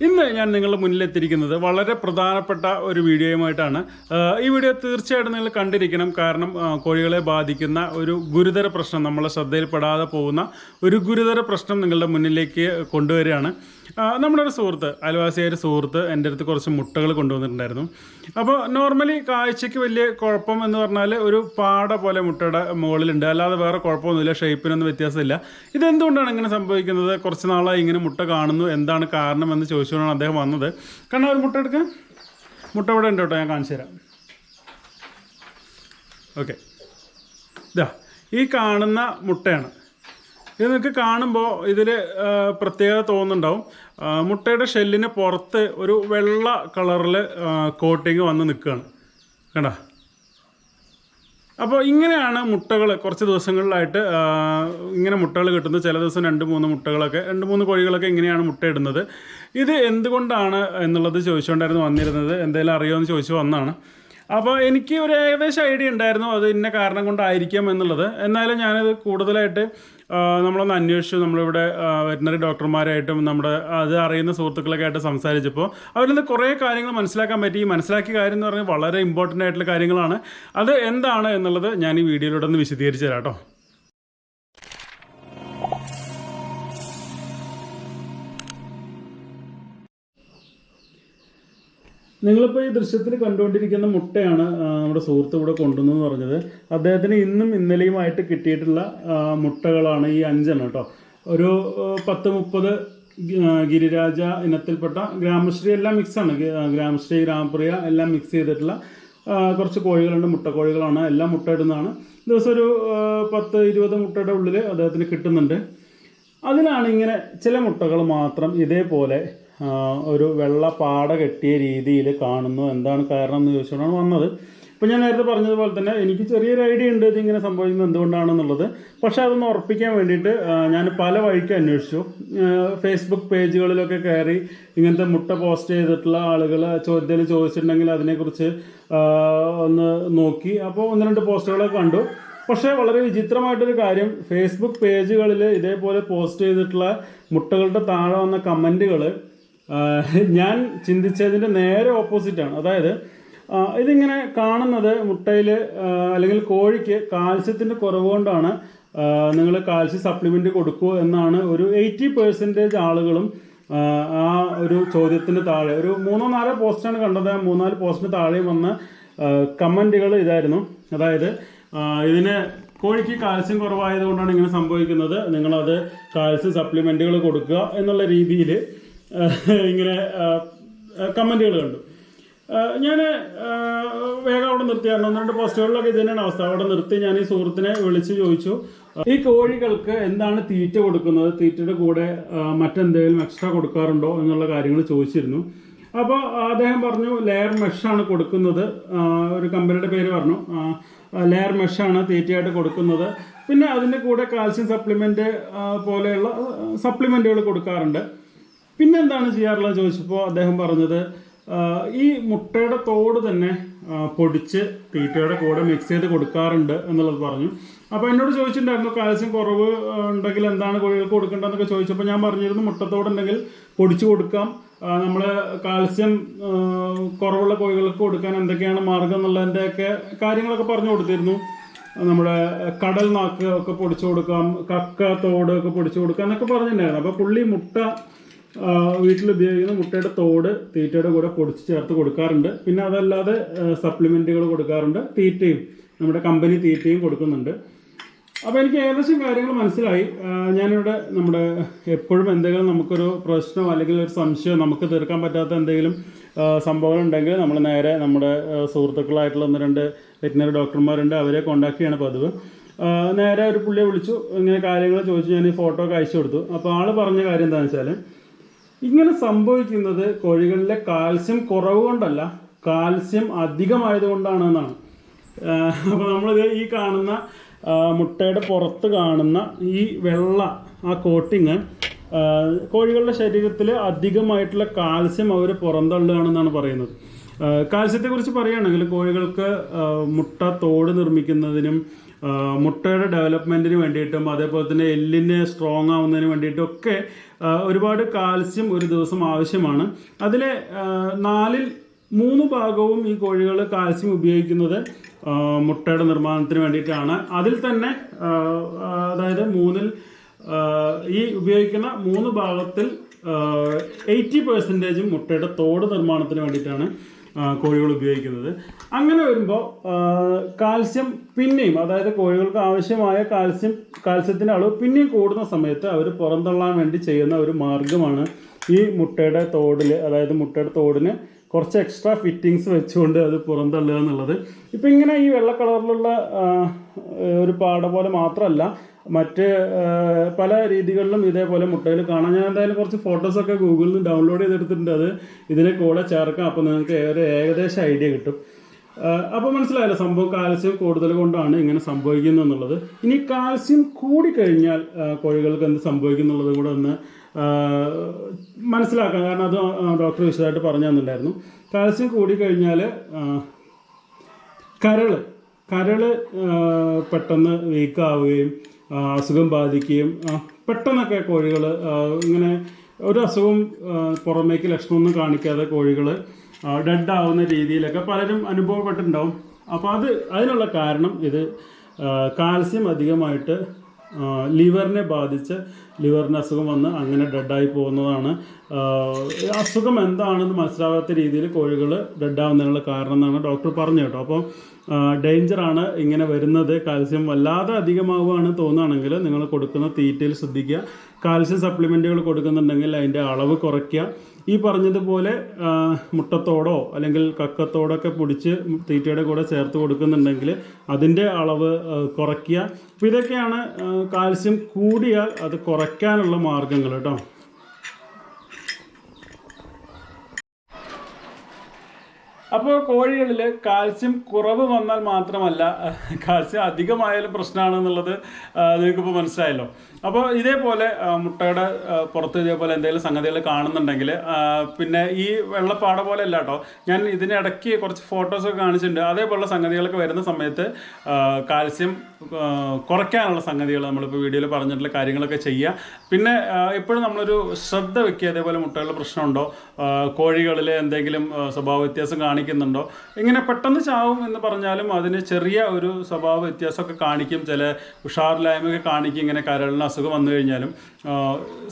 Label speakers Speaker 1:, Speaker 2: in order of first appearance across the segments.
Speaker 1: ഇന്ന് ഞാൻ നിങ്ങളുടെ മുന്നിലെത്തിയിരിക്കുന്നത് വളരെ പ്രധാനപ്പെട്ട ഒരു വീഡിയോയുമായിട്ടാണ്. ഈ വീഡിയോ തീർച്ചയായിട്ടും നിങ്ങൾ കണ്ടിരിക്കണം. കാരണം കോഴികളെ ബാധിക്കുന്ന ഒരു ഗുരുതര പ്രശ്നം നമ്മളെ ശ്രദ്ധയിൽപ്പെടാതെ പോകുന്ന ഒരു ഗുരുതര പ്രശ്നം നിങ്ങളുടെ മുന്നിലേക്ക് കൊണ്ടുവരികയാണ്. നമ്മുടെ ഒരു സുഹൃത്ത് അയൽവാസിയായ സുഹൃത്ത് എന്റെ അടുത്ത് കുറച്ച് മുട്ടകൾ കൊണ്ടുവന്നിട്ടുണ്ടായിരുന്നു. അപ്പോൾ നോർമലി കാഴ്ചയ്ക്ക് വലിയ കുഴപ്പം എന്ന് പറഞ്ഞാൽ ഒരു പാട പോലെ മുട്ടയുടെ മുകളിലുണ്ട്. അല്ലാതെ വേറെ കുഴപ്പമൊന്നുമില്ല ഷേപ്പിനൊന്നും വ്യത്യാസമില്ല. ഇതെന്തുകൊണ്ടാണ് ഇങ്ങനെ സംഭവിക്കുന്നത്? കുറച്ച് നാളായി ഇങ്ങനെ മുട്ട കാണുന്നു. എന്താണ് കാരണം എന്ന് ചോദിച്ചുകൊണ്ടാണ് അദ്ദേഹം വന്നത്. കാരണം ഒരു മുട്ട എടുക്കാൻ മുട്ട ഇവിടെ ഉണ്ട് കേട്ടോ ഞാൻ കാണിച്ചു തരാം. ഓക്കെ. ഇതാ ഈ കാണുന്ന മുട്ടയാണ്. ഇത് നിങ്ങൾക്ക് കാണുമ്പോൾ ഇതിൽ പ്രത്യേകത തോന്നുന്നുണ്ടാവും. മുട്ടയുടെ ഷെല്ലിന് പുറത്ത് ഒരു വെള്ള കളറിൽ കോട്ടിങ് വന്ന് നിൽക്കുകയാണ്. കണ്ട? അപ്പോൾ ഇങ്ങനെയാണ് മുട്ടകൾ കുറച്ച് ദിവസങ്ങളിലായിട്ട് ഇങ്ങനെ മുട്ടകൾ കിട്ടുന്നത്. ചില ദിവസം രണ്ട് മൂന്ന് മുട്ടകളൊക്കെ രണ്ട് മൂന്ന് കോഴികളൊക്കെ ഇങ്ങനെയാണ് മുട്ടയിടുന്നത് ഇത് എന്തുകൊണ്ടാണ് എന്നുള്ളത് ചോദിച്ചുകൊണ്ടായിരുന്നു വന്നിരുന്നത്. എന്തെങ്കിലും അറിയുമോ എന്ന് ചോദിച്ചു വന്നതാണ്. അപ്പോൾ എനിക്ക് ഒരു ഏകദേശം ഐഡിയ ഉണ്ടായിരുന്നു അത് ഇന്ന കാരണം കൊണ്ടായിരിക്കാം എന്നുള്ളത്. എന്നാലും ഞാനത് കൂടുതലായിട്ട് നമ്മളൊന്ന് അന്വേഷിച്ചു. നമ്മളിവിടെ വെറ്റിനറി ഡോക്ടർമാരായിട്ടും നമ്മുടെ അത് അറിയുന്ന സുഹൃത്തുക്കളൊക്കെ ആയിട്ട് സംസാരിച്ചപ്പോൾ അവരിന്ന് കുറേ കാര്യങ്ങൾ മനസ്സിലാക്കാൻ പറ്റി. ഈ മനസ്സിലാക്കിയ കാര്യം എന്ന് പറഞ്ഞാൽ വളരെ ഇമ്പോർട്ടന്റ് ആയിട്ടുള്ള കാര്യങ്ങളാണ്. അത് എന്താണ് എന്നുള്ളത് ഞാൻ ഈ വീഡിയോയിലൂടെ ഒന്ന് വിശദീകരിച്ചു തരാം കേട്ടോ. നിങ്ങളിപ്പോൾ ഈ ദൃശ്യത്തിൽ കണ്ടുകൊണ്ടിരിക്കുന്ന മുട്ടയാണ് നമ്മുടെ സുഹൃത്ത് ഇവിടെ കൊണ്ടുവന്നു പറഞ്ഞത്. അദ്ദേഹത്തിന് ഇന്നും ഇന്നലെയുമായിട്ട് കിട്ടിയിട്ടുള്ള മുട്ടകളാണ് ഈ അഞ്ചെണ്ണം കേട്ടോ. ഒരു പത്ത് മുപ്പത് ഗിരിരാജ ഇനത്തിൽപ്പെട്ട ഗ്രാമശ്രീ എല്ലാം മിക്സാണ് ഗ്രാമശ്രീ ഗ്രാമപ്രിയ എല്ലാം മിക്സ് ചെയ്തിട്ടുള്ള കുറച്ച് കോഴികളുണ്ട് മുട്ടക്കോഴികളാണ്. എല്ലാം മുട്ട മുട്ടയിടുന്നതാണ് ദിവസം ഒരു പത്ത് ഇരുപത് മുട്ടയുടെ ഉള്ളിൽ അദ്ദേഹത്തിന് കിട്ടുന്നുണ്ട്. അതിലാണ് ഇങ്ങനെ ചില മുട്ടകൾ മാത്രം ഇതേപോലെ ഒരു വെള്ള പാട കെട്ടിയ രീതിയിൽ കാണുന്നു. എന്താണ് കാരണം എന്ന് ചോദിച്ചുകൊണ്ടാണ് വന്നത്. ഇപ്പം ഞാൻ നേരത്തെ പറഞ്ഞതുപോലെ തന്നെ എനിക്ക് ചെറിയൊരു ഐഡിയ ഉണ്ട് ഇതിങ്ങനെ സംഭവിക്കുന്നത് എന്തുകൊണ്ടാണെന്നുള്ളത്. പക്ഷേ അതൊന്ന് ഉറപ്പിക്കാൻ വേണ്ടിയിട്ട് ഞാൻ പല വഴിക്ക് അന്വേഷിച്ചു. ഫേസ്ബുക്ക് പേജുകളിലൊക്കെ കയറി ഇങ്ങനത്തെ മുട്ട പോസ്റ്റ് ചെയ്തിട്ടുള്ള ആളുകൾ ചോദ്യത്തിൽ ചോദിച്ചിട്ടുണ്ടെങ്കിൽ അതിനെക്കുറിച്ച് ഒന്ന് നോക്കി. അപ്പോൾ ഒന്ന് രണ്ട് പോസ്റ്റുകളൊക്കെ കണ്ടു. പക്ഷേ വളരെ വിചിത്രമായിട്ടൊരു കാര്യം ഫേസ്ബുക്ക് പേജുകളിൽ ഇതേപോലെ പോസ്റ്റ് ചെയ്തിട്ടുള്ള മുട്ടകളുടെ താഴെ വന്ന കമന്റുകൾ ഞാൻ ചിന്തിച്ചതിന്റെ നേരെ ഓപ്പോസിറ്റാണ് അതായത് ഇതിങ്ങനെ കാണുന്നത് മുട്ടയിൽ അല്ലെങ്കിൽ കോഴിക്ക് കാൽസ്യത്തിന്റെ കുറവ് കൊണ്ടാണ് നിങ്ങൾ കാൽസ്യം സപ്ലിമെന്റ് കൊടുക്കൂ എന്നാണ് ഒരു എയ്റ്റി പെർസെന്റേജ് ആളുകളും ആ, ഒരു ചോദ്യത്തിന് താഴെ ഒരു മൂന്നോ നാലോ പോസ്റ്റാണ് കണ്ടത്. ആ മൂന്നാൽ പോസ്റ്റിന് താഴെ വന്ന കമന്റുകൾ ഇതായിരുന്നു. അതായത് ഇതിന് കോഴിക്ക് കാൽസ്യം കുറവായതുകൊണ്ടാണ് ഇങ്ങനെ സംഭവിക്കുന്നത്. നിങ്ങളത് കാൽസ്യം സപ്ലിമെന്റുകൾ കൊടുക്കുക എന്നുള്ള രീതിയിൽ ഇങ്ങനെ കമന്റുകൾ കണ്ടു. ഞാൻ വേഗം അവിടെ നിർത്തി. ഒന്ന് രണ്ട് പോസ്റ്റുകളിലൊക്കെ ഇത് തന്നെയാണ് അവസ്ഥ. അവിടെ നിർത്തി ഞാൻ ഈ സുഹൃത്തിനെ വിളിച്ച് ചോദിച്ചു. ഈ കോഴികൾക്ക് എന്താണ് തീറ്റ കൊടുക്കുന്നത്? തീറ്റയുടെ കൂടെ മറ്റെന്തെങ്കിലും എക്സ്ട്രാ കൊടുക്കാറുണ്ടോ എന്നുള്ള കാര്യങ്ങൾ ചോദിച്ചിരുന്നു. അപ്പോൾ അദ്ദേഹം പറഞ്ഞു ലെയർ മെഷാണ് കൊടുക്കുന്നത്. ഒരു കമ്പനിയുടെ പേര് പറഞ്ഞു. ലെയർ മെഷാണ് തീറ്റയായിട്ട് കൊടുക്കുന്നത്. പിന്നെ അതിന്റെ കൂടെ കാൽസ്യം സപ്ലിമെന്റ് പോലെയുള്ള സപ്ലിമെന്റുകൾ കൊടുക്കാറുണ്ട്. പിന്നെ എന്താണ് ചെയ്യാറുള്ളത് ചോദിച്ചപ്പോൾ അദ്ദേഹം പറഞ്ഞത് ഈ മുട്ടയുടെ തോട് തന്നെ പൊടിച്ച് തീറ്റയുടെ കൂടെ മിക്സ് ചെയ്ത് കൊടുക്കാറുണ്ട് എന്നുള്ളത് പറഞ്ഞു. അപ്പോൾ എന്നോട് ചോദിച്ചിട്ടുണ്ടായിരുന്നു കാൽസ്യം കുറവ് ഉണ്ടെങ്കിൽ എന്താണ് കോഴികൾക്ക് കൊടുക്കേണ്ടതെന്നൊക്കെ ചോദിച്ചപ്പോൾ ഞാൻ പറഞ്ഞിരുന്നു മുട്ടത്തോട് ഉണ്ടെങ്കിൽ പൊടിച്ചു കൊടുക്കാം. നമ്മൾ കാൽസ്യം കുറവുള്ള കോഴികൾക്ക് കൊടുക്കാൻ എന്തൊക്കെയാണ് മാർഗം എന്നുള്ളതിന്റെയൊക്കെ കാര്യങ്ങളൊക്കെ പറഞ്ഞു കൊടുത്തിരുന്നു. നമ്മുടെ കടൽ നാക്ക് ഒക്കെ പൊടിച്ചു കൊടുക്കാം കക്ക തോട് ഒക്കെ പൊടിച്ചു കൊടുക്കാം എന്നൊക്കെ പറഞ്ഞിട്ടുണ്ടായിരുന്നു. അപ്പോൾ പുള്ളി മുട്ട വീട്ടിൽ ഉപയോഗിക്കുന്ന മുട്ടയുടെ തോട് തീറ്റയുടെ കൂടെ പൊടിച്ച് ചേർത്ത് കൊടുക്കാറുണ്ട്. പിന്നെ അതല്ലാതെ സപ്ലിമെന്റുകൾ കൊടുക്കാറുണ്ട്. തീറ്റയും നമ്മുടെ കമ്പനി തീറ്റയും കൊടുക്കുന്നുണ്ട്. അപ്പോൾ എനിക്ക് ഏകദേശം കാര്യങ്ങൾ മനസ്സിലായി. ഞാനിവിടെ നമ്മുടെ എപ്പോഴും എന്തെങ്കിലും നമുക്കൊരു പ്രശ്നം അല്ലെങ്കിൽ ഒരു സംശയം നമുക്ക് തീർക്കാൻ പറ്റാത്ത എന്തെങ്കിലും സംഭവങ്ങൾ ഉണ്ടെങ്കിൽ നമ്മൾ നേരെ നമ്മുടെ സുഹൃത്തുക്കളായിട്ടുള്ള ഒന്ന് രണ്ട് വെറ്റിനറി ഡോക്ടർമാരുണ്ട് അവരെ കോൺടാക്ട് ചെയ്യണം പതിവ്. നേരെ ഒരു പുള്ളിയെ വിളിച്ചു ഇങ്ങനെ കാര്യങ്ങൾ ചോദിച്ചു ഞാൻ ഈ ഫോട്ടോ ഒക്കെ അയച്ചു കൊടുത്തു. അപ്പോൾ ആൾ പറഞ്ഞ കാര്യം എന്താണെന്ന് വെച്ചാൽ ഇങ്ങനെ സംഭവിക്കുന്നത് കോഴികളിലെ കാൽസ്യം കുറവ് കൊണ്ടല്ല കാൽസ്യം അധികമായതുകൊണ്ടാണ് എന്നാണ് അപ്പോൾ നമ്മൾ ഈ കാണുന്ന മുട്ടയുടെ പുറത്ത് കാണുന്ന ഈ വെള്ള ആ കോട്ടിങ് കോഴികളുടെ ശരീരത്തിൽ അധികമായിട്ടുള്ള കാൽസ്യം അവർ പുറന്തള്ളുകയാണെന്നാണ് പറയുന്നത്. കാൽസ്യത്തെക്കുറിച്ച് പറയുകയാണെങ്കിൽ കോഴികൾക്ക് മുട്ട തോട് നിർമ്മിക്കുന്നതിനും മുട്ടയുടെ ഡെവലപ്മെന്റിന് വേണ്ടിയിട്ടും അതേപോലെ തന്നെ എല്ലിന് സ്ട്രോങ് ആവുന്നതിന് വേണ്ടിയിട്ടും ഒക്കെ ഒരുപാട് കാൽസ്യം ഒരു ദിവസം ആവശ്യമാണ്. അതിലെ നാലിൽ മൂന്ന് ഭാഗവും ഈ കോഴികൾ കാൽസ്യം ഉപയോഗിക്കുന്നത് മുട്ടയുടെ നിർമ്മാണത്തിന് വേണ്ടിയിട്ടാണ്. അതിൽ തന്നെ അതായത് മൂന്നിൽ ഈ ഉപയോഗിക്കുന്ന മൂന്ന് ഭാഗത്തിൽ എയ്റ്റി പെർസെന്റേജും മുട്ടയുടെ തോട് നിർമ്മാണത്തിന് വേണ്ടിയിട്ടാണ്. കോഴികൾ ഉപയോഗിക്കുന്നത്. അങ്ങനെ വരുമ്പോൾ കാൽസ്യം പിന്നെയും അതായത് കോഴികൾക്ക് ആവശ്യമായ കാൽസ്യം കാൽസ്യത്തിന്റെ അളവ് പിന്നെയും കൂടുന്ന സമയത്ത് അവർ പുറന്തള്ളാൻ വേണ്ടി ചെയ്യുന്ന ഒരു മാർഗമാണ് ഈ മുട്ടയുടെ തോടിൽ അതായത് മുട്ടയുടെ തോടിന് കുറച്ച് എക്സ്ട്രാ ഫിറ്റിങ്സ് വെച്ചുകൊണ്ട് അത് പുറന്തള്ളുക എന്നുള്ളത്. ഇപ്പം ഇങ്ങനെ ഈ വെള്ള കളറിലുള്ള ഒരു പാട പോലെ മാത്രമല്ല മറ്റ് പല രീതികളിലും ഇതേപോലെ മുട്ടയിൽ കാണാം. ഞാൻ എന്തായാലും കുറച്ച് ഫോട്ടോസൊക്കെ ഗൂഗിളിൽ നിന്ന് ഡൗൺലോഡ് ചെയ്തെടുത്തിട്ടുണ്ട്. അത് ഇതിനെ കൂടെ ചേർക്കാം. അപ്പോൾ നിങ്ങൾക്ക് ഒരു ഏകദേശം ഐഡിയ കിട്ടും. അപ്പോൾ മനസ്സിലായല്ലോ സംഭവം കാൽസ്യം കൂടുതൽ കൊണ്ടാണ് ഇങ്ങനെ സംഭവിക്കുന്നത് എന്നുള്ളത്. ഇനി കാൽസ്യം കൂടിക്കഴിഞ്ഞാൽ കോഴികൾക്ക് എന്ത് സംഭവിക്കുന്നുള്ളത് കൂടെ ഒന്ന് മനസ്സിലാക്കാം. കാരണം അത് ഡോക്ടർ വിശദമായിട്ട് പറഞ്ഞു തന്നിട്ടുണ്ടായിരുന്നു. കാൽസ്യം കൂടിക്കഴിഞ്ഞാൽ കരൾ ആ, പെട്ടെന്ന് വീക്കാവുകയും അസുഖം ബാധിക്കുകയും പെട്ടെന്നൊക്കെ കോഴികൾ ഇങ്ങനെ ഒരു അസുഖം പുറമേക്ക് ലക്ഷണമൊന്നും കാണിക്കാതെ കോഴികൾ ഡെഡ് ആവുന്ന രീതിയിലൊക്കെ പലരും അനുഭവപ്പെട്ടിട്ടുണ്ടാവും. അപ്പോൾ അത് അതിനുള്ള കാരണം ഇത് കാൽസ്യം അധികമായിട്ട് ലിവറിനെ ബാധിച്ച് ലിവറിന് അസുഖം വന്ന് അങ്ങനെ ഡെഡായി പോകുന്നതാണ്. അസുഖം എന്താണെന്ന് മനസ്സിലാവാത്ത രീതിയിൽ കോഴികൾ ഡെഡാവുന്നതിനുള്ള കാരണം എന്നാണ് ഡോക്ടർ പറഞ്ഞു കേട്ടോ. അപ്പോൾ ഡേഞ്ചറാണ് ഇങ്ങനെ വരുന്നത്. കാൽസ്യം വല്ലാതെ അധികമാവുകയാണ് തോന്നുകയാണെങ്കിൽ നിങ്ങൾ കൊടുക്കുന്ന തീറ്റയിൽ ശ്രദ്ധിക്കുക. കാൽസ്യം സപ്ലിമെന്റുകൾ കൊടുക്കുന്നുണ്ടെങ്കിൽ അതിന്റെ അളവ് കുറയ്ക്കുക. ഈ പറഞ്ഞതുപോലെ മുട്ടത്തോടോ അല്ലെങ്കിൽ കക്കത്തോടൊക്കെ പൊടിച്ച് തീറ്റയുടെ കൂടെ ചേർത്ത് കൊടുക്കുന്നുണ്ടെങ്കിൽ അതിന്റെ അളവ് കുറയ്ക്കുക. അപ്പോൾ ഇതൊക്കെയാണ് കാൽസ്യം കൂടിയാൽ അത് കുറയ്ക്കാനുള്ള മാർഗങ്ങൾ കേട്ടോ. അപ്പോൾ കോഴികളിൽ കാൽസ്യം കുറവ് വന്നാൽ മാത്രമല്ല കാൽസ്യം അധികമായാലും പ്രശ്നമാണെന്നുള്ളത് നിങ്ങൾക്കിപ്പോൾ മനസ്സിലായല്ലോ. അപ്പോൾ ഇതേപോലെ മുട്ടയുടെ പുറത്ത് ഇതേപോലെ എന്തെങ്കിലും സംഗതികൾ കാണുന്നുണ്ടെങ്കിൽ പിന്നെ ഈ വെള്ളപ്പാട പോലെ അല്ല കേട്ടോ. ഞാൻ ഇതിനിടയ്ക്ക് കുറച്ച് ഫോട്ടോസൊക്കെ കാണിച്ചിട്ടുണ്ട്. അതേപോലെ സംഗതികളൊക്കെ വരുന്ന സമയത്ത് കാൽസ്യം കുറയ്ക്കാനുള്ള സംഗതികൾ നമ്മളിപ്പോൾ വീഡിയോയിൽ പറഞ്ഞിട്ടുള്ള കാര്യങ്ങളൊക്കെ ചെയ്യുക. പിന്നെ എപ്പോഴും നമ്മളൊരു ശ്രദ്ധ വെക്കുക. അതേപോലെ മുട്ടകളുടെ പ്രശ്നമുണ്ടോ? കോഴികളിൽ എന്തെങ്കിലും സ്വഭാവ വ്യത്യാസം കാണിക്കുന്നുണ്ടോ? ഇങ്ങനെ പെട്ടെന്ന് ചാവും എന്ന് പറഞ്ഞാലും അതിന് ചെറിയ ഒരു സ്വഭാവ വ്യത്യാസമൊക്കെ കാണിക്കും. ചില ഉഷാറില്ലായ്മയൊക്കെ കാണിക്കും. ഇങ്ങനെ കരളിന് അസുഖം വന്നു കഴിഞ്ഞാലും.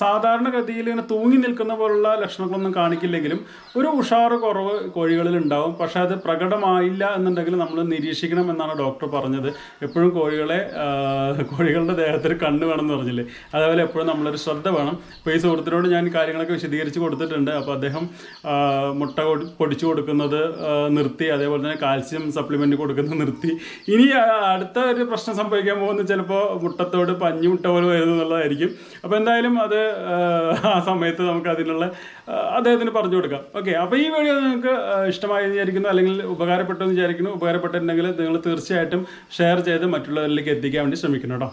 Speaker 1: സാധാരണഗതിയിൽ ഇങ്ങനെ തൂങ്ങി നിൽക്കുന്ന പോലുള്ള ലക്ഷണങ്ങളൊന്നും കാണിക്കില്ലെങ്കിലും ഒരു ഉഷാറ് കുറവ് കോഴികളിൽ ഉണ്ടാവും പക്ഷെ അത് പ്രകടമായില്ല എന്നുണ്ടെങ്കിൽ നമ്മൾ നിരീക്ഷിക്കണം എന്നാണ് ഡോക്ടർ പറഞ്ഞത്. എപ്പോഴും കോഴികളെ കോഴികളുടെ ദേഹത്തിൽ കണ്ണ് വേണം എന്ന് പറഞ്ഞില്ലേ? അതേപോലെ എപ്പോഴും നമ്മളൊരു ശ്രദ്ധ വേണം. അപ്പോൾ ഈ സുഹൃത്തിനോട് ഞാൻ കാര്യങ്ങളൊക്കെ വിശദീകരിച്ച് കൊടുത്തിട്ടുണ്ട്. അപ്പോൾ അദ്ദേഹം മുട്ട പൊടിച്ചു കൊടുക്കുന്നത് നിർത്തി. അതേപോലെ തന്നെ കാൽസ്യം സപ്ലിമെന്റ് കൊടുക്കുന്നത് നിർത്തി. ഇനി അടുത്ത ഒരു പ്രശ്നം സംഭവിക്കാൻ പോകുന്നത് ചിലപ്പോൾ മുട്ടത്തോട് പഞ്ഞി മുട്ട പോലെ വരുന്നതായിരിക്കും എന്നുള്ളതായിരിക്കും. അപ്പോൾ എന്തായാലും അത് ആ, സമയത്ത് നമുക്ക് അതിനുള്ള അദ്ദേഹത്തിന് പറഞ്ഞു കൊടുക്കാം. ഓക്കെ അപ്പോൾ ഈ വീഡിയോ നിങ്ങൾക്ക് ഇഷ്ടമായി വിചാരിക്കുന്നു അല്ലെങ്കിൽ ഉപകാരപ്പെട്ടു എന്ന് വിചാരിക്കുന്നു ഉപകാരപ്പെട്ടിട്ടുണ്ടെങ്കിൽ നിങ്ങൾ തീർച്ചയായിട്ടും ഷെയർ ചെയ്ത് മറ്റുള്ളവരിലേക്ക് എത്തിക്കാൻ വേണ്ടി ശ്രമിക്കണം കേട്ടോ.